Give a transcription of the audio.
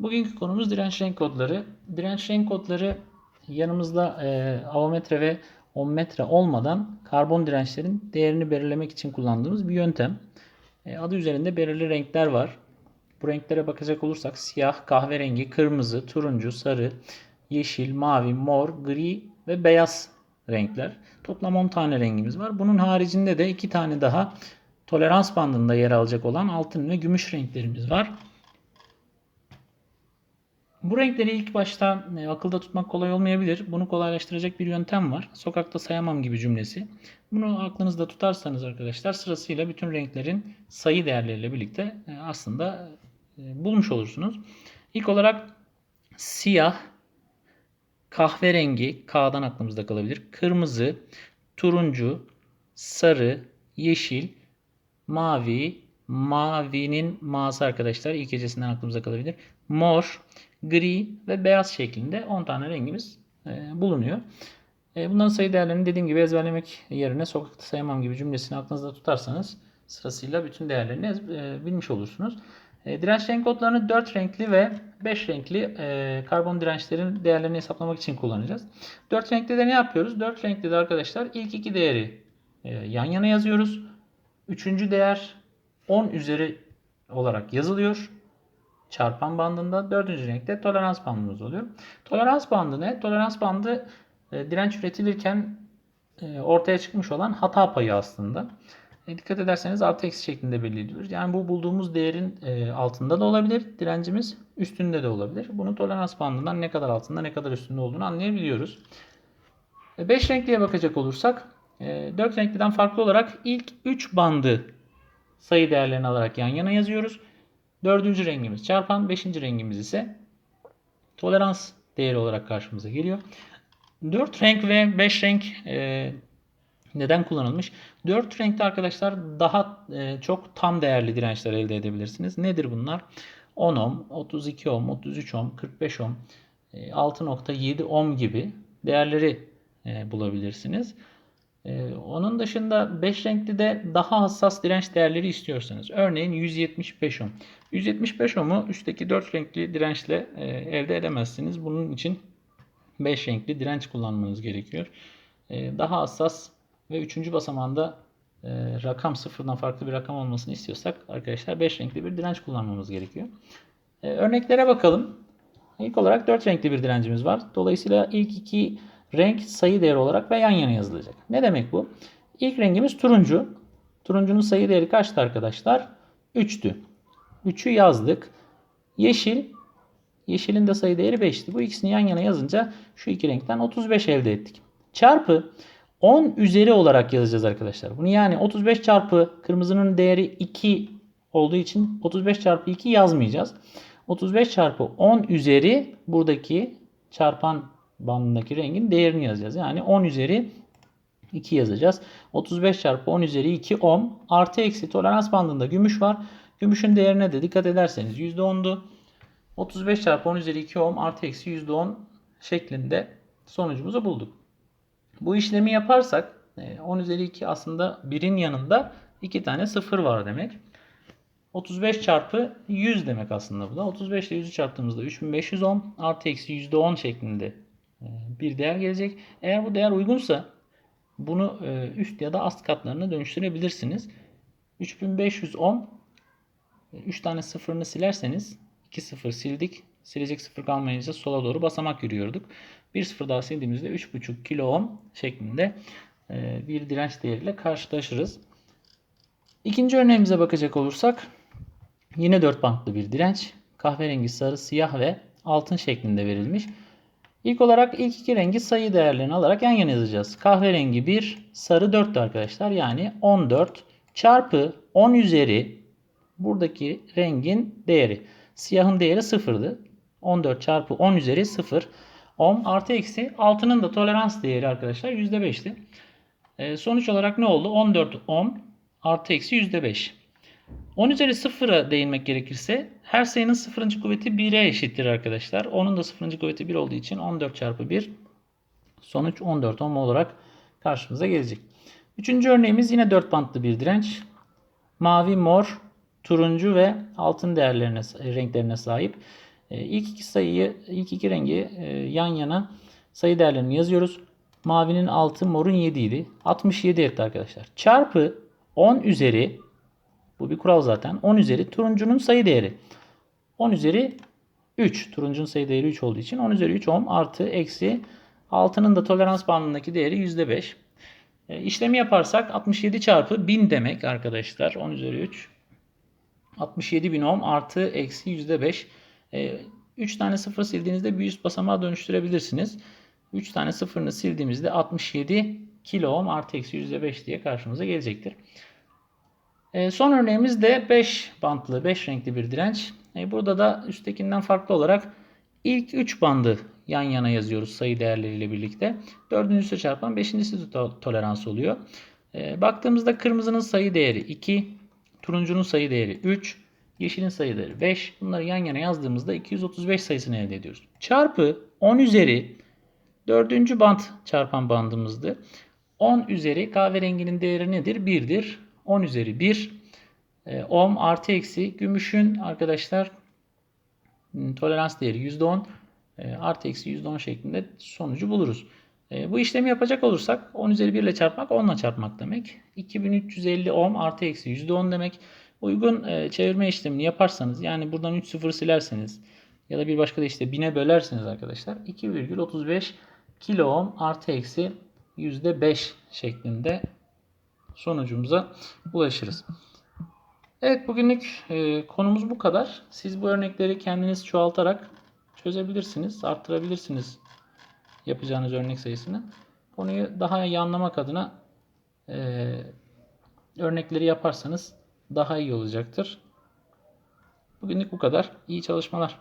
Bugünkü konumuz direnç renk kodları. Direnç renk kodları yanımızda e, avometre ve ohmmetre olmadan karbon dirençlerin değerini belirlemek için kullandığımız bir yöntem. E, adı üzerinde belirli renkler var. Bu renklere bakacak olursak siyah, kahverengi, kırmızı, turuncu, sarı, yeşil, mavi, mor, gri ve beyaz renkler. Toplam 10 tane rengimiz var. Bunun haricinde de 2 tane daha tolerans bandında yer alacak olan altın ve gümüş renklerimiz var. Bu renkleri ilk başta e, akılda tutmak kolay olmayabilir. Bunu kolaylaştıracak bir yöntem var. Sokakta sayamam gibi cümlesi. Bunu aklınızda tutarsanız arkadaşlar sırasıyla bütün renklerin sayı değerleriyle birlikte e, aslında e, bulmuş olursunuz. İlk olarak siyah, kahverengi, K'dan aklımızda kalabilir. Kırmızı, turuncu, sarı, yeşil, mavi, mavinin mağası arkadaşlar ilk gecesinden aklımıza kalabilir. Mor, gri ve beyaz şeklinde 10 tane rengimiz e, bulunuyor. E, bunların sayı değerlerini dediğim gibi ezberlemek yerine sokakta sayamam gibi cümlesini aklınızda tutarsanız sırasıyla bütün değerlerini e, bilmiş olursunuz. Direnç renk kodlarını 4 renkli ve 5 renkli karbon dirençlerin değerlerini hesaplamak için kullanacağız. 4 renkli de ne yapıyoruz? 4 renkli de arkadaşlar ilk iki değeri yan yana yazıyoruz. Üçüncü değer 10 üzeri olarak yazılıyor. Çarpan bandında. Dördüncü renkte tolerans bandımız oluyor. Tolerans bandı ne? Tolerans bandı e, direnç üretilirken e, ortaya çıkmış olan hata payı aslında. E, dikkat ederseniz artı eksi şeklinde belli edilir. Yani bu bulduğumuz değerin altında da olabilir. Direncimiz üstünde de olabilir. Bunu tolerans bandından ne kadar altında ne kadar üstünde olduğunu anlayabiliyoruz. 5 renkliye bakacak olursak 4 renkliden farklı olarak ilk 3 bandı sayı değerlerini alarak yan yana yazıyoruz. Dördüncü rengimiz çarpan, beşinci rengimiz ise tolerans değeri olarak karşımıza geliyor. 4 renk ve 5 renk e, neden kullanılmış? 4 renkte arkadaşlar daha e, çok tam değerli dirençler elde edebilirsiniz. Nedir bunlar? 10 ohm, 32 ohm, 33 ohm, 45 ohm, e, 6.7 ohm gibi değerleri e, bulabilirsiniz. Ee, onun dışında 5 renkli de daha hassas direnç değerleri istiyorsanız. Örneğin 175 ohm. 175 ohm'u üstteki 4 renkli dirençle e, elde edemezsiniz. Bunun için 5 renkli direnç kullanmanız gerekiyor. E, daha hassas ve 3. basamanda e, rakam sıfırdan farklı bir rakam olmasını istiyorsak arkadaşlar 5 renkli bir direnç kullanmamız gerekiyor. Örneklere bakalım. İlk olarak 4 renkli bir direncimiz var. Dolayısıyla ilk iki renk sayı değeri olarak ve yan yana yazılacak. Ne demek bu? İlk rengimiz turuncu. Turuncunun sayı değeri kaçtı arkadaşlar? 3'tü. 3'ü yazdık. Yeşil. Yeşilin de sayı değeri 5'ti. Bu ikisini yan yana yazınca şu iki renkten 35 elde ettik. Çarpı 10 üzeri olarak yazacağız arkadaşlar. Bunu yani 35 çarpı kırmızının değeri 2 olduğu için 35 çarpı 2 yazmayacağız. 35 çarpı 10 üzeri buradaki çarpan bandındaki rengin değerini yazacağız. Yani 10 üzeri 2 yazacağız. 35 çarpı 10 üzeri 2 ohm artı eksi tolerans bandında gümüş var. Gümüşün değerine de dikkat ederseniz %10'du. 35 çarpı 10 üzeri 2 ohm artı eksi %10 şeklinde sonucumuzu bulduk. Bu işlemi yaparsak 10 üzeri 2 aslında 1'in yanında 2 tane 0 var demek. 35 çarpı 100 demek aslında bu da. 35 ile 100'ü çarptığımızda 3500 ohm artı eksi %10 şeklinde bir değer gelecek. Eğer bu değer uygunsa bunu üst ya da alt katlarına dönüştürebilirsiniz. 3500 ohm 3 tane sıfırını silerseniz 2 sıfır sildik. Silecek sıfır kalmayınca sola doğru basamak yürüyorduk. Bir sıfır daha sildiğimizde 3,5 kilo ohm şeklinde bir direnç değeriyle karşılaşırız. İkinci örneğimize bakacak olursak yine 4 bantlı bir direnç. Kahverengi, sarı, siyah ve altın şeklinde verilmiş. İlk olarak ilk iki rengi sayı değerlerini alarak yan yana yazacağız. Kahverengi 1, sarı 4 arkadaşlar. Yani 14 çarpı 10 üzeri buradaki rengin değeri. Siyahın değeri 0'dı. 14 çarpı 10 üzeri 0. Ohm artı eksi altının da tolerans değeri arkadaşlar %5'ti. E, sonuç olarak ne oldu? 14 ohm artı eksi %5. 10 üzeri 0'a değinmek gerekirse her sayının 0. kuvveti 1'e eşittir arkadaşlar. Onun da 0. kuvveti 1 olduğu için 14 çarpı 1 sonuç 14 ohm olarak karşımıza gelecek. Üçüncü örneğimiz yine 4 bantlı bir direnç. Mavi, mor, turuncu ve altın değerlerine, renklerine sahip. E, ilk iki sayıyı, ilk iki rengi e, yan yana sayı değerlerini yazıyoruz. Mavinin 6, morun 7 idi. 67 etti arkadaşlar. Çarpı 10 üzeri bu bir kural zaten. 10 üzeri turuncunun sayı değeri. 10 üzeri 3. Turuncunun sayı değeri 3 olduğu için 10 üzeri 3 ohm artı eksi 6'nın da tolerans bandındaki değeri %5. E, işlemi yaparsak 67 çarpı 1000 demek arkadaşlar. 10 üzeri 3. 67 bin ohm artı eksi %5. E, 3 tane sıfır sildiğinizde bir üst basamağa dönüştürebilirsiniz. 3 tane sıfırını sildiğimizde 67 kilo ohm artı eksi %5 diye karşımıza gelecektir. E, son örneğimiz de 5 bantlı, 5 renkli bir direnç. E, burada da üsttekinden farklı olarak ilk 3 bandı yan yana yazıyoruz sayı değerleriyle birlikte. Dördüncüsü çarpan beşincisi to- tolerans oluyor. E, baktığımızda kırmızının sayı değeri 2, turuncunun sayı değeri 3, yeşilin sayı değeri 5. Bunları yan yana yazdığımızda 235 sayısını elde ediyoruz. Çarpı 10 üzeri dördüncü bant çarpan bandımızdı. 10 üzeri kahverenginin değeri nedir? 1'dir. 10 üzeri 1 e, ohm artı eksi gümüşün arkadaşlar m, tolerans değeri %10 e, artı eksi %10 şeklinde sonucu buluruz. E, bu işlemi yapacak olursak 10 üzeri 1 ile çarpmak 10 ile çarpmak demek. 2350 ohm artı eksi %10 demek. Uygun e, çevirme işlemini yaparsanız yani buradan 3 sıfır silerseniz ya da bir başka da işte 1000'e bölerseniz arkadaşlar 2,35 kilo ohm artı eksi %5 şeklinde sonucumuza ulaşırız. Evet bugünlük e, konumuz bu kadar. Siz bu örnekleri kendiniz çoğaltarak çözebilirsiniz, arttırabilirsiniz yapacağınız örnek sayısını. Konuyu daha iyi anlamak adına e, örnekleri yaparsanız daha iyi olacaktır. Bugünlük bu kadar. İyi çalışmalar.